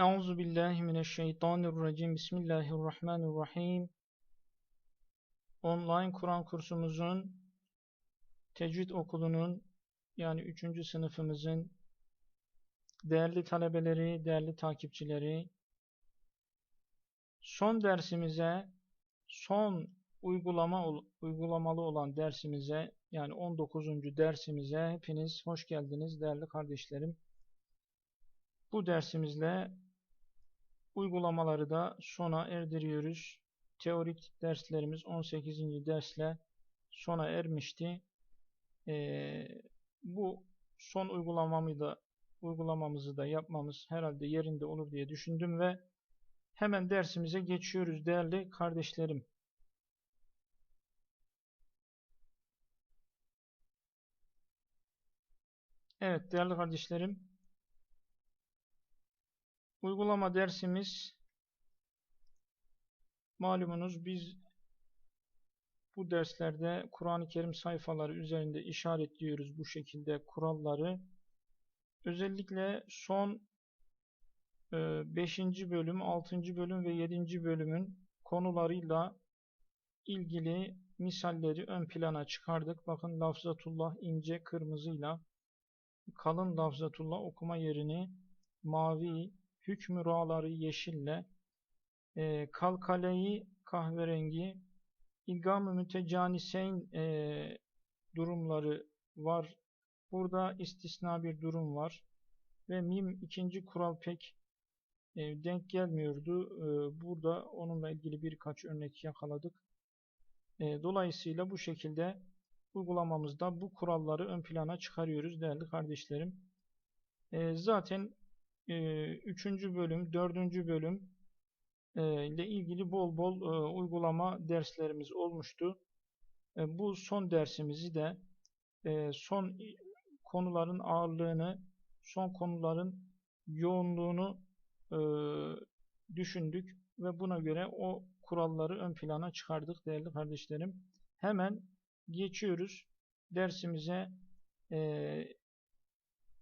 Euzu billahi mineşşeytanirracim. Bismillahirrahmanirrahim. Online Kur'an kursumuzun Tecvid Okulu'nun yani 3. sınıfımızın değerli talebeleri, değerli takipçileri son dersimize son uygulama uygulamalı olan dersimize yani 19. dersimize hepiniz hoş geldiniz değerli kardeşlerim. Bu dersimizle uygulamaları da sona erdiriyoruz. Teorik derslerimiz 18. dersle sona ermişti. Ee, bu son uygulamamı da uygulamamızı da yapmamız herhalde yerinde olur diye düşündüm ve hemen dersimize geçiyoruz değerli kardeşlerim. Evet değerli kardeşlerim Uygulama dersimiz malumunuz biz bu derslerde Kur'an-ı Kerim sayfaları üzerinde işaretliyoruz bu şekilde kuralları. Özellikle son 5. E, bölüm, 6. bölüm ve 7. bölümün konularıyla ilgili misalleri ön plana çıkardık. Bakın lafzatullah ince kırmızıyla, kalın lafzatullah okuma yerini mavi, hükmü ra'ları yeşille, e, kalkaleyi kahverengi, ilgam-ı mütecaniseyn e, durumları var. Burada istisna bir durum var. Ve mim ikinci kural pek e, denk gelmiyordu. E, burada onunla ilgili birkaç örnek yakaladık. E, dolayısıyla bu şekilde uygulamamızda bu kuralları ön plana çıkarıyoruz değerli kardeşlerim. E, zaten üçüncü bölüm, dördüncü bölüm ile ilgili bol bol uygulama derslerimiz olmuştu. E, bu son dersimizi de son konuların ağırlığını, son konuların yoğunluğunu düşündük ve buna göre o kuralları ön plana çıkardık değerli kardeşlerim. Hemen geçiyoruz dersimize.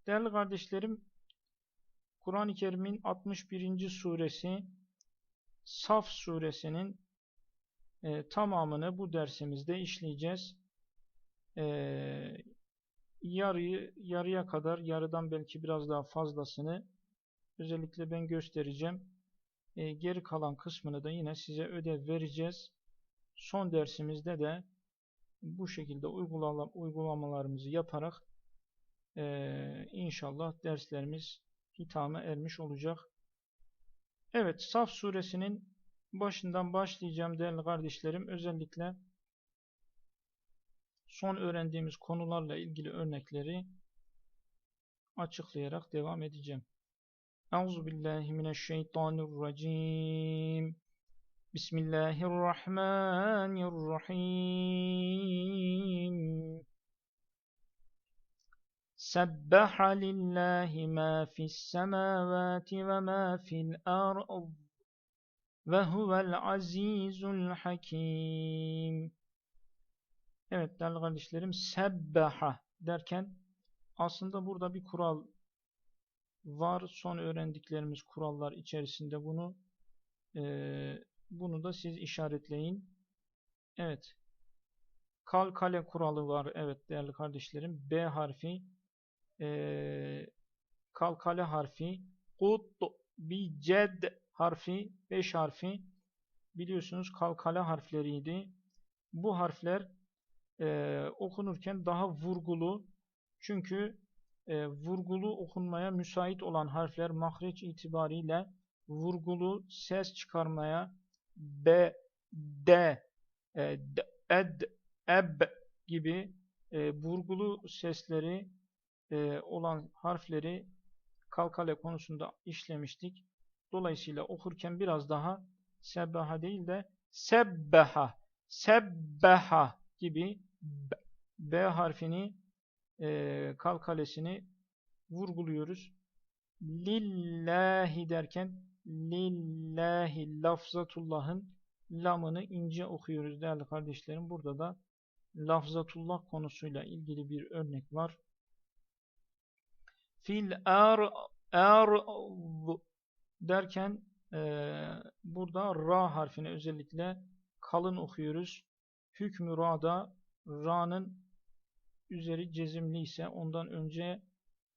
Değerli kardeşlerim, Kur'an-ı Kerim'in 61. suresi Saf suresinin e, tamamını bu dersimizde işleyeceğiz. E, yarıyı yarıya kadar, yarıdan belki biraz daha fazlasını özellikle ben göstereceğim. E, geri kalan kısmını da yine size ödev vereceğiz. Son dersimizde de bu şekilde uygulamalarımızı yaparak e, inşallah derslerimiz hitama ermiş olacak. Evet, Saf suresinin başından başlayacağım değerli kardeşlerim. Özellikle son öğrendiğimiz konularla ilgili örnekleri açıklayarak devam edeceğim. Euzu billahi mineşşeytanirracim. Bismillahirrahmanirrahim. سبح لله ما في السماوات وما في الأرض وهو العزيز الحكيم Evet değerli kardeşlerim sebbaha derken aslında burada bir kural var. Son öğrendiklerimiz kurallar içerisinde bunu e, bunu da siz işaretleyin. Evet. Kal kale kuralı var. Evet değerli kardeşlerim. B harfi e, kalkale harfi, kut, biced harfi, beş harfi biliyorsunuz kalkale harfleriydi. Bu harfler e, okunurken daha vurgulu çünkü e, vurgulu okunmaya müsait olan harfler mahreç itibariyle vurgulu ses çıkarmaya b, d, e, d ed, eb gibi e, vurgulu sesleri e, olan harfleri kalkale konusunda işlemiştik. Dolayısıyla okurken biraz daha sebbaha değil de sebbaha, sebbaha gibi B, B harfini e, kalkalesini vurguluyoruz. Lillahi derken lillahi lafzatullahın lamını ince okuyoruz değerli kardeşlerim. Burada da lafzatullah konusuyla ilgili bir örnek var fil ar ar derken eee, burada ra harfini özellikle kalın okuyoruz. Hükmü ra'da ra'nın üzeri cezimli ise ondan önce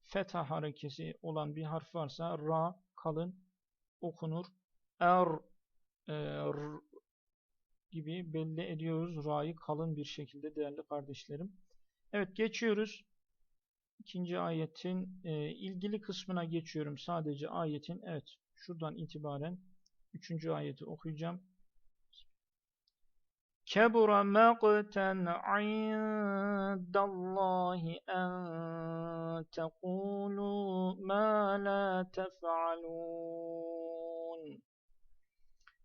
fetha harekesi olan bir harf varsa ra kalın okunur. Er e, r gibi belli ediyoruz. Ra'yı kalın bir şekilde değerli kardeşlerim. Evet geçiyoruz. İkinci ayetin e, ilgili kısmına geçiyorum. Sadece ayetin evet şuradan itibaren üçüncü ayeti okuyacağım. Kebura maqten indallahi en tekulu ma la tef'alun.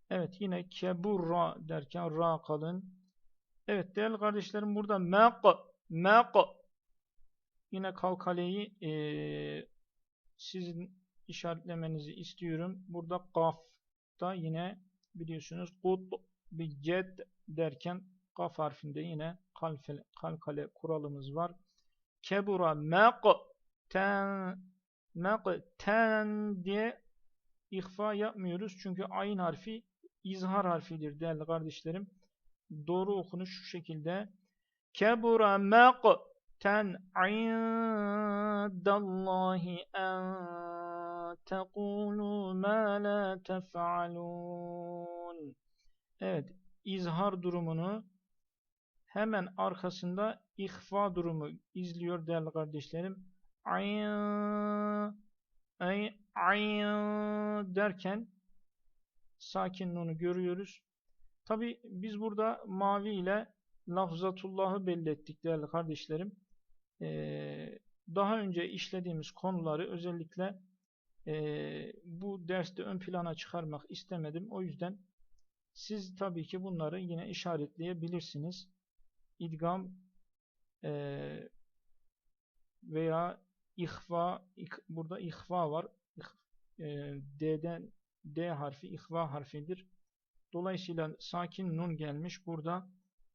Evet yine kebura derken ra kalın. Evet değerli kardeşlerim burada maq maq yine kalkaleyi e, sizin işaretlemenizi istiyorum. Burada kaf da yine biliyorsunuz kut bir ced derken kaf harfinde yine kalfele, kalkale kuralımız var. Kebura maq ten maq ten diye ihfa yapmıyoruz. Çünkü ayn harfi izhar harfidir değerli kardeşlerim. Doğru okunuş şu şekilde. Kebura maq ten indallahi en tekulu ma la tef'alun. Evet, izhar durumunu hemen arkasında ihfa durumu izliyor değerli kardeşlerim. Ayn, ay, ayn derken sakin nunu görüyoruz. Tabi biz burada mavi ile lafzatullahı belli ettik değerli kardeşlerim. Ee, daha önce işlediğimiz konuları özellikle e, bu derste ön plana çıkarmak istemedim. O yüzden siz tabii ki bunları yine işaretleyebilirsiniz. İdgam e, veya ihva, burada ihva var. E, D'den D harfi ihva harfidir. Dolayısıyla sakin nun gelmiş. Burada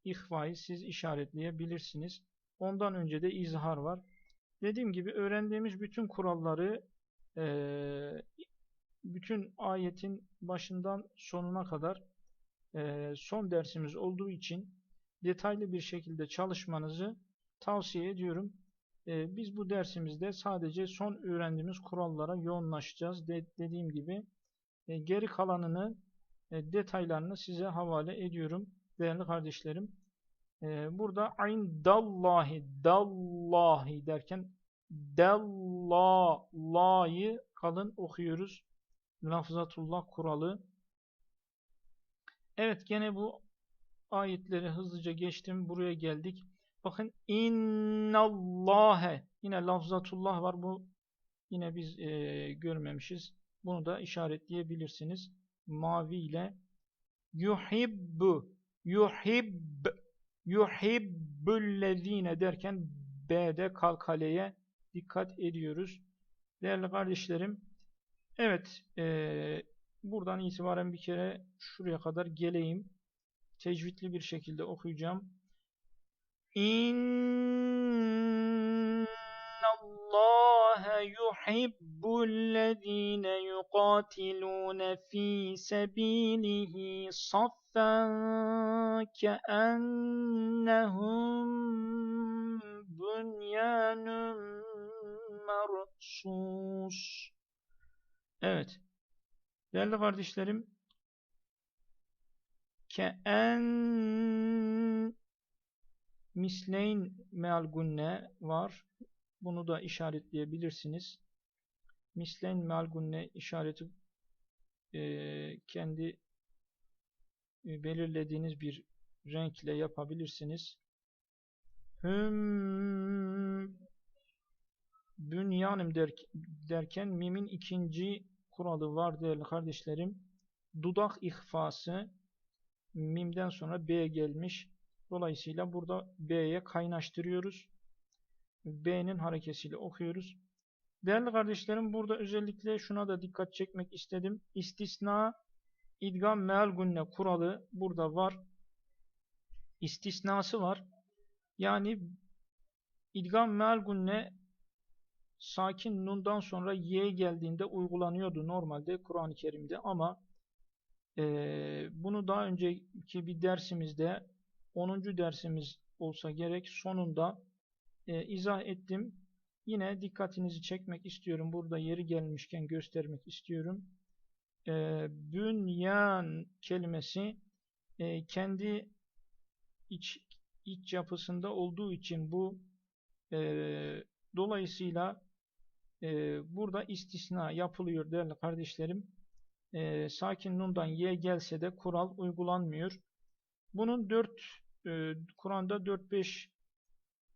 ihvayı siz işaretleyebilirsiniz. Ondan önce de izhar var. Dediğim gibi öğrendiğimiz bütün kuralları e, bütün ayetin başından sonuna kadar e, son dersimiz olduğu için detaylı bir şekilde çalışmanızı tavsiye ediyorum. E, biz bu dersimizde sadece son öğrendiğimiz kurallara yoğunlaşacağız. De, dediğim gibi geri kalanını detaylarını size havale ediyorum değerli kardeşlerim. E, burada ayn dallahi dallahi derken dalla'yı kalın okuyoruz. Lafzatullah kuralı. Evet gene bu ayetleri hızlıca geçtim. Buraya geldik. Bakın innallâhe yine lafzatullah var. Bu yine biz e, görmemişiz. Bunu da işaretleyebilirsiniz. Mavi ile yuhibbu yuhibb yuhibbüllezine derken B'de kalkaleye dikkat ediyoruz. Değerli kardeşlerim evet e, buradan itibaren bir kere şuraya kadar geleyim. Tecvidli bir şekilde okuyacağım. İnnallâhe yuhibbüllezîne yuqatilûne fî sebîlihi saffen keennehum bunyanun mersus. Evet. Değerli kardeşlerim, Ke'en misleyn meal gunne var. Bunu da işaretleyebilirsiniz. Misleyn meal gunne işareti e, kendi e, belirlediğiniz bir renkle yapabilirsiniz. Hüm bünyanım der, derken mimin ikinci kuralı var değerli kardeşlerim. Dudak ihfası mimden sonra B gelmiş. Dolayısıyla burada B'ye kaynaştırıyoruz. B'nin harekesiyle okuyoruz. Değerli kardeşlerim burada özellikle şuna da dikkat çekmek istedim. İstisna idgam meal gunne kuralı burada var. İstisnası var. Yani idgam meal gunne sakin nundan sonra y geldiğinde uygulanıyordu normalde Kur'an-ı Kerim'de ama e, bunu daha önceki bir dersimizde 10. dersimiz olsa gerek sonunda e, izah ettim. Yine dikkatinizi çekmek istiyorum. Burada yeri gelmişken göstermek istiyorum. E, bünyan kelimesi e, kendi iç, iç yapısında olduğu için bu e, dolayısıyla e, burada istisna yapılıyor değerli kardeşlerim. E, sakin nundan y gelse de kural uygulanmıyor. Bunun 4 e, Kur'an'da 4-5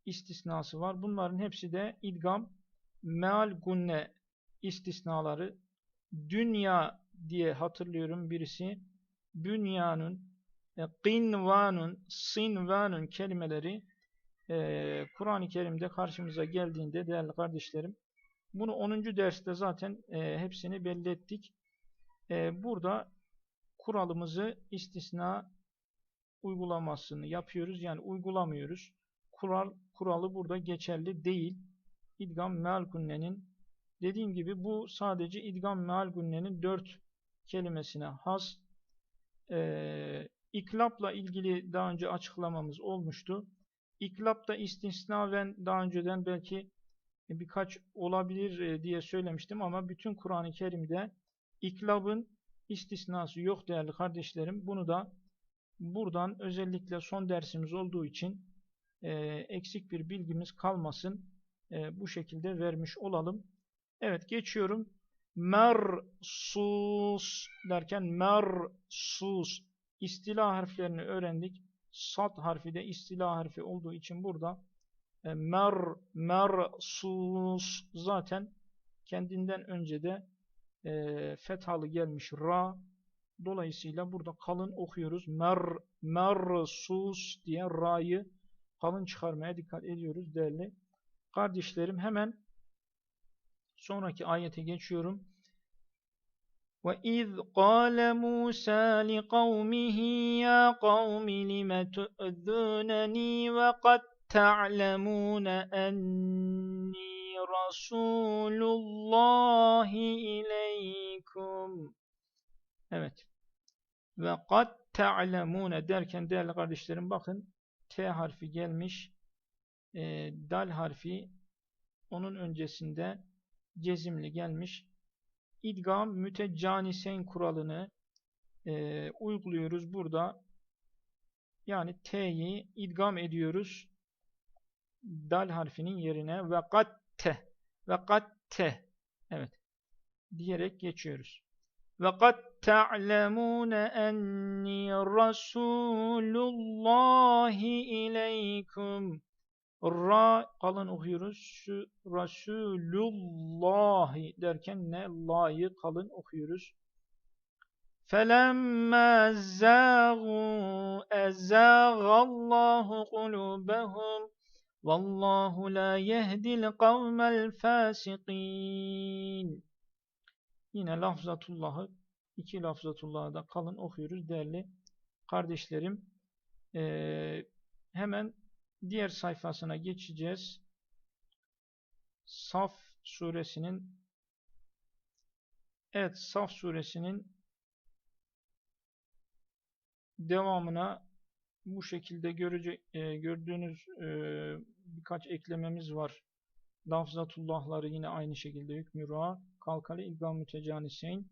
istisnası var. Bunların hepsi de idgam, meal gunne istisnaları. Dünya diye hatırlıyorum birisi. Bünyanın, e, qinvanun, sinvanun kelimeleri e, Kur'an-ı Kerim'de karşımıza geldiğinde değerli kardeşlerim bunu 10. derste zaten e, hepsini belli ettik. E, burada kuralımızı istisna uygulamasını yapıyoruz. Yani uygulamıyoruz. Kural, kuralı burada geçerli değil. İdgam meal gunnenin dediğim gibi bu sadece idgam meal gunnenin 4 kelimesine has. E, iklapla ilgili daha önce açıklamamız olmuştu. İklapta istisnaven daha önceden belki birkaç olabilir e, diye söylemiştim ama bütün Kur'an-ı Kerim'de iklabın istisnası yok değerli kardeşlerim. Bunu da buradan özellikle son dersimiz olduğu için e, eksik bir bilgimiz kalmasın. E, bu şekilde vermiş olalım. Evet geçiyorum. Mersus derken mersus istila harflerini öğrendik. Sat harfi de istila harfi olduğu için burada e, mer, mersus zaten kendinden önce de e, fethalı gelmiş ra. Dolayısıyla burada kalın okuyoruz. Mer, mersus diye ra'yı kalın çıkarmaya dikkat ediyoruz değerli kardeşlerim. Hemen sonraki ayete geçiyorum. وَإِذْ قَالَ مُوسَى لِقَوْمِهِ يَا قَوْمِ لِمَ تُؤْذُونَنِي وَقَدْ تَعْلَمُونَ أَنِّي رَسُولُ اللّٰهِ إِلَيْكُمْ Evet. Ve kad te'lemune derken değerli kardeşlerim bakın T harfi gelmiş. E, dal harfi onun öncesinde cezimli gelmiş. İdgam mütecanisen kuralını e, uyguluyoruz burada. Yani T'yi idgam ediyoruz dal harfinin yerine ve katte ve katte evet diyerek geçiyoruz. وقد تعلمون أني رسول الله إليكم Ra kalan okuyoruz. رسول الله derken ne la'yı kalın okuyoruz. فَلَمَّا زَاغُوا اَزَاغَ اللّٰهُ قُلُوبَهُمْ وَاللّٰهُ لَا يَهْدِي الْقَوْمَ الْفَاسِقِينَ Yine lafzatullahı iki lafzatullahı da kalın okuyoruz değerli kardeşlerim. Ee, hemen diğer sayfasına geçeceğiz. Saf suresinin Evet Saf suresinin devamına bu şekilde görece, e, gördüğünüz e, birkaç eklememiz var. Lafzatullahları yine aynı şekilde hükmü ra, kalkali ilgam mütecaniseyn.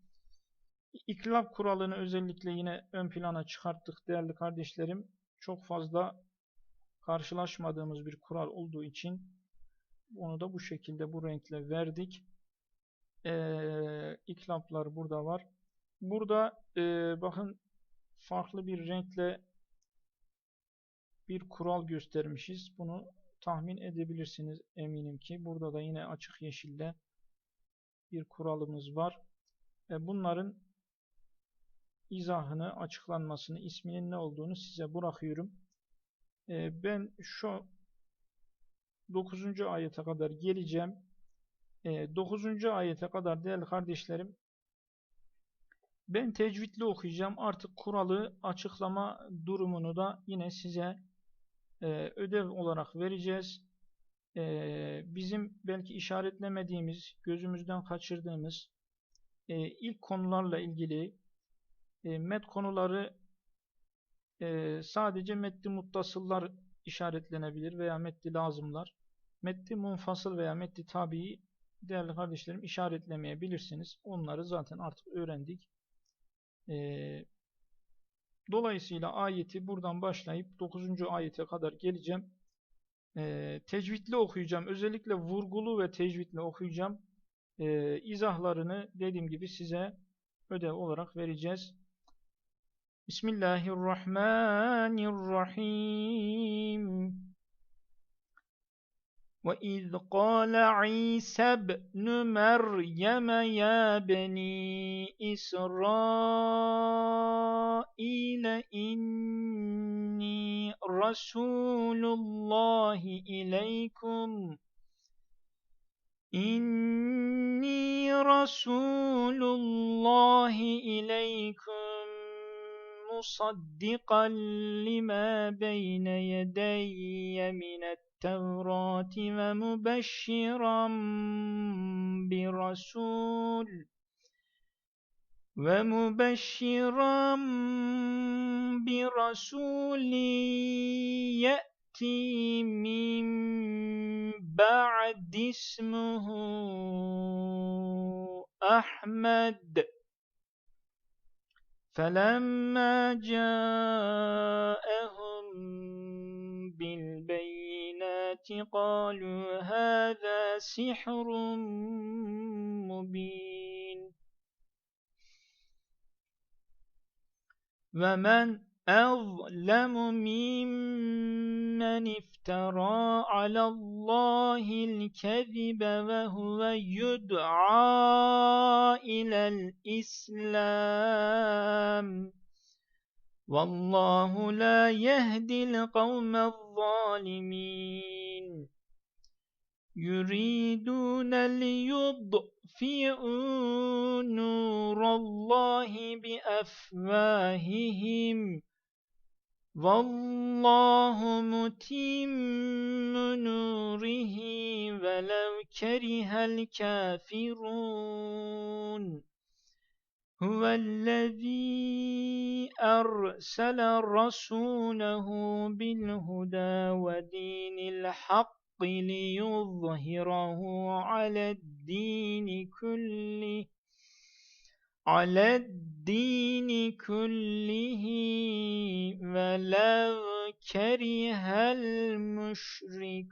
İklab kuralını özellikle yine ön plana çıkarttık değerli kardeşlerim. Çok fazla karşılaşmadığımız bir kural olduğu için onu da bu şekilde bu renkle verdik. Ee, iklaplar burada var. Burada e, bakın farklı bir renkle bir kural göstermişiz. Bunu tahmin edebilirsiniz eminim ki. Burada da yine açık yeşilde bir kuralımız var. Bunların izahını, açıklanmasını, isminin ne olduğunu size bırakıyorum. E ben şu 9. ayete kadar geleceğim. E 9. ayete kadar değerli kardeşlerim ben tecvidli okuyacağım. Artık kuralı açıklama durumunu da yine size e, ödev olarak vereceğiz. E, bizim belki işaretlemediğimiz, gözümüzden kaçırdığımız e, ilk konularla ilgili e, met konuları e, sadece metni muttasıllar işaretlenebilir veya metni lazımlar. Metni munfasıl veya metni tabii değerli kardeşlerim işaretlemeyebilirsiniz. Onları zaten artık öğrendik. E, dolayısıyla ayeti buradan başlayıp 9. ayete kadar geleceğim. E, tecvidli okuyacağım. Özellikle vurgulu ve tecvidli okuyacağım. E, izahlarını dediğim gibi size ödev olarak vereceğiz. Bismillahirrahmanirrahim. وَإِذْ قَالَ عِيسَى ابْنُ مَرْيَمَ يَا بَنِي إِسْرَائِيلَ إِنِّي رَسُولُ اللَّهِ إِلَيْكُمْ إِنِّي رَسُولُ اللَّهِ إِلَيْكُمْ مُصَدِّقًا لِمَا بَيْنَ يَدَيَّ مِنَ التوراة ومبشرا برسول ومبشرا برسول يأتي من بعد اسمه أحمد فلما جاءهم بالبينات قالوا هذا سحر مبين ومن أظلم ممن افترى على الله الكذب وهو يدعى إلى الإسلام. والله لا يهدي القوم الظالمين. يريدون ليطفئوا نور الله بأفواههم. والله متم نوره ولو كره الكافرون هو الذي أرسل رسوله بالهدى ودين الحق ليظهره على الدين كله على الدين كله ولو كره المشركون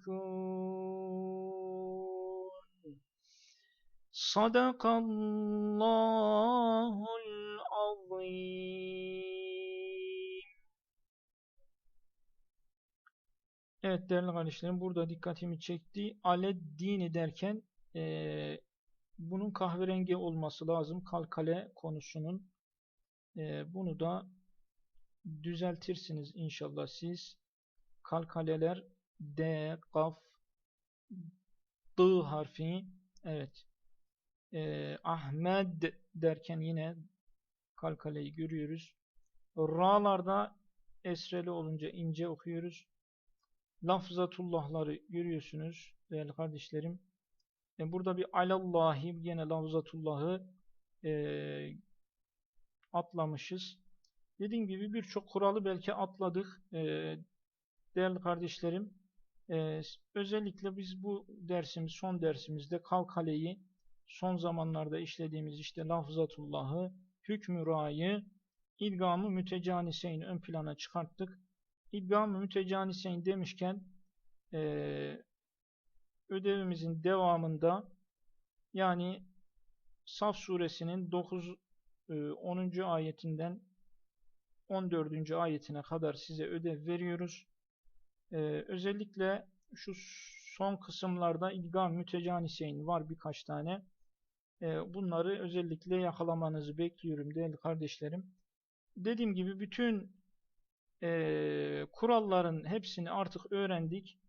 صدق الله العظيم Evet değerli kardeşlerim burada dikkatimi çekti. Aleddini derken e, bunun kahverengi olması lazım kalkale konusunun. E, bunu da düzeltirsiniz inşallah siz. Kalkaleler D, Kaf, D harfi. Evet. E, Ahmed derken yine kalkaleyi görüyoruz. Ra'larda esreli olunca ince okuyoruz. Lafzatullahları görüyorsunuz değerli kardeşlerim. E, burada bir alallahi yine lafzatullahı e, atlamışız. Dediğim gibi birçok kuralı belki atladık e, değerli kardeşlerim. E, özellikle biz bu dersimiz son dersimizde kalkaleyi son zamanlarda işlediğimiz işte lafzatullahı, hükmü ra'yı, idgamı mütecaniseyn ön plana çıkarttık. İdgam-ı mütecaniseyn demişken e, ödevimizin devamında yani Saf suresinin 9 10. ayetinden 14. ayetine kadar size ödev veriyoruz. E, özellikle şu son kısımlarda idgam mütecaniseyn var birkaç tane. E, bunları özellikle yakalamanızı bekliyorum değerli kardeşlerim. Dediğim gibi bütün e, kuralların hepsini artık öğrendik.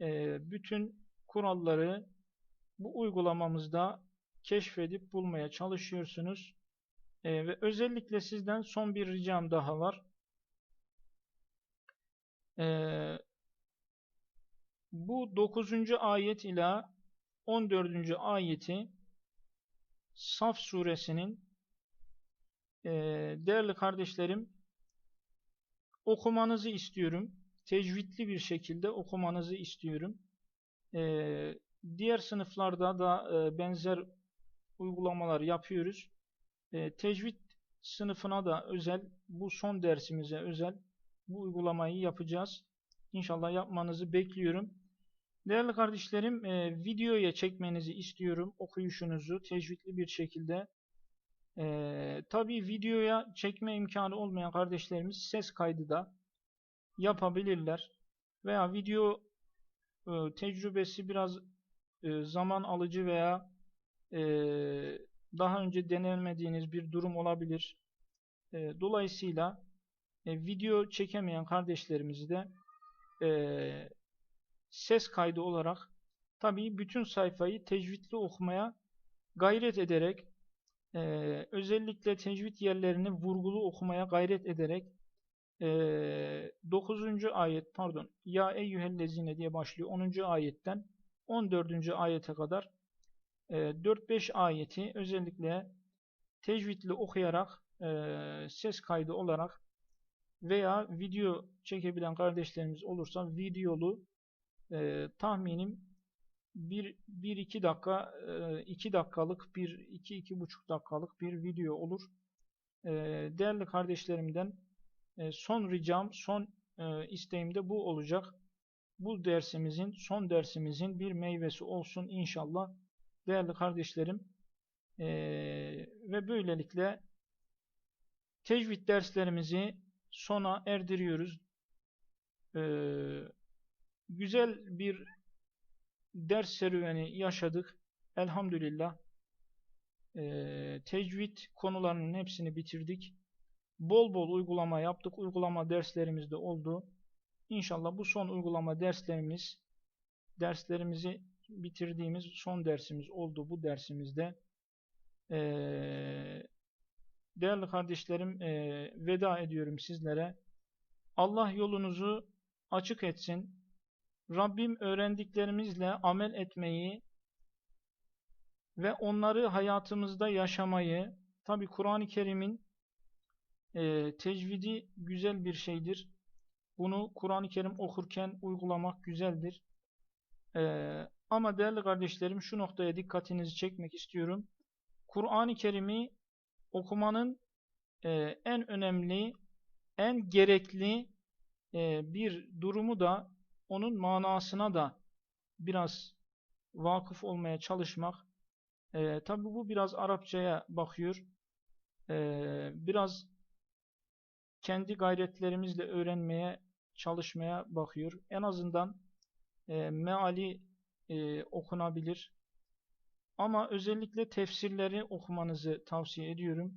E, bütün kuralları bu uygulamamızda keşfedip bulmaya çalışıyorsunuz. E, ve özellikle sizden son bir ricam daha var. E, bu 9. ayet ile 14. ayeti Saf suresinin e, değerli kardeşlerim okumanızı istiyorum. Tecvidli bir şekilde okumanızı istiyorum. E, diğer sınıflarda da e, benzer uygulamalar yapıyoruz. E, tecvid sınıfına da özel, bu son dersimize özel bu uygulamayı yapacağız. İnşallah yapmanızı bekliyorum. Değerli kardeşlerim, e, videoya çekmenizi istiyorum okuyuşunuzu tecvidli bir şekilde. E, Tabi videoya çekme imkanı olmayan kardeşlerimiz ses kaydı da yapabilirler. Veya video tecrübesi biraz e, zaman alıcı veya e, daha önce denenmediğiniz bir durum olabilir. E, dolayısıyla e, video çekemeyen kardeşlerimizi de e, ses kaydı olarak tabii bütün sayfayı tecvidli okumaya gayret ederek e, özellikle tecvid yerlerini vurgulu okumaya gayret ederek e, 9. ayet pardon ya eyyühellezine diye başlıyor 10. ayetten 14. ayete kadar e, 4-5 ayeti özellikle tecvidli okuyarak ses kaydı olarak veya video çekebilen kardeşlerimiz olursa videolu e, tahminim 1-2 dakika 2 e, dakikalık 1-2-2,5 dakikalık bir video olur. Değerli kardeşlerimden e, son ricam, son e, isteğim de bu olacak. Bu dersimizin, son dersimizin bir meyvesi olsun inşallah. Değerli kardeşlerim e, ve böylelikle tecvid derslerimizi sona erdiriyoruz. Güzel bir ders serüveni yaşadık. Elhamdülillah. Ee, tecvid konularının hepsini bitirdik. Bol bol uygulama yaptık. Uygulama derslerimiz de oldu. İnşallah bu son uygulama derslerimiz derslerimizi bitirdiğimiz son dersimiz oldu. Bu dersimizde ee, Değerli kardeşlerim, e, veda ediyorum sizlere. Allah yolunuzu açık etsin. Rabbim öğrendiklerimizle amel etmeyi ve onları hayatımızda yaşamayı, tabi Kur'an-ı Kerim'in e, tecvidi güzel bir şeydir. Bunu Kur'an-ı Kerim okurken uygulamak güzeldir. E, ama değerli kardeşlerim şu noktaya dikkatinizi çekmek istiyorum. Kur'an-ı Kerim'i okumanın e, en önemli, en gerekli e, bir durumu da onun manasına da biraz vakıf olmaya çalışmak. E, Tabi bu biraz Arapçaya bakıyor. E, biraz kendi gayretlerimizle öğrenmeye, çalışmaya bakıyor. En azından e, meali e, okunabilir. Ama özellikle tefsirleri okumanızı tavsiye ediyorum.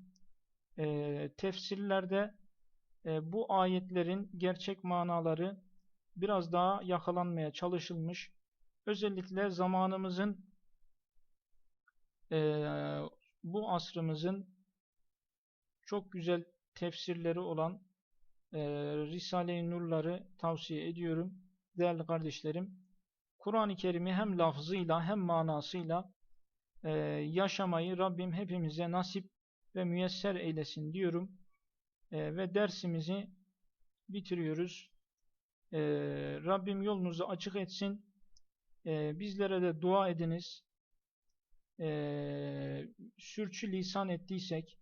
E, tefsirlerde e, bu ayetlerin gerçek manaları biraz daha yakalanmaya çalışılmış. Özellikle zamanımızın e, bu asrımızın çok güzel tefsirleri olan e, Risale-i Nurları tavsiye ediyorum. Değerli kardeşlerim, Kur'an-ı Kerim'i hem lafzıyla hem manasıyla e, yaşamayı Rabbim hepimize nasip ve müyesser eylesin diyorum. E, ve dersimizi bitiriyoruz. E, Rabbim yolunuzu açık etsin. E, bizlere de dua ediniz. E, sürçü lisan ettiysek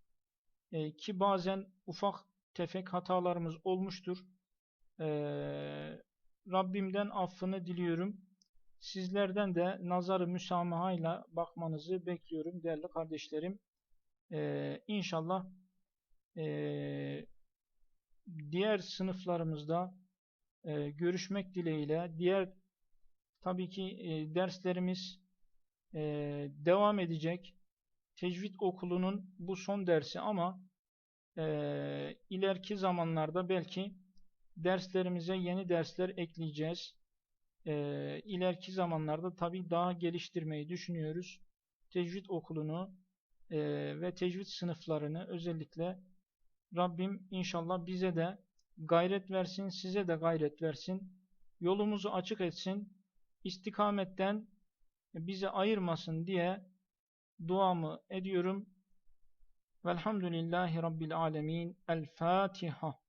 e, ki bazen ufak tefek hatalarımız olmuştur. E, Rabbimden affını diliyorum. Sizlerden de nazarı müsamahayla bakmanızı bekliyorum değerli kardeşlerim. Ee, inşallah e, diğer sınıflarımızda e, görüşmek dileğiyle diğer tabii ki e, derslerimiz e, devam edecek. Tecvid okulunun bu son dersi ama e, ileriki zamanlarda belki derslerimize yeni dersler ekleyeceğiz e, ileriki zamanlarda tabi daha geliştirmeyi düşünüyoruz. Tecvid okulunu e, ve tecvid sınıflarını özellikle Rabbim inşallah bize de gayret versin, size de gayret versin. Yolumuzu açık etsin. istikametten bizi ayırmasın diye duamı ediyorum. Velhamdülillahi Rabbil Alemin. El Fatiha.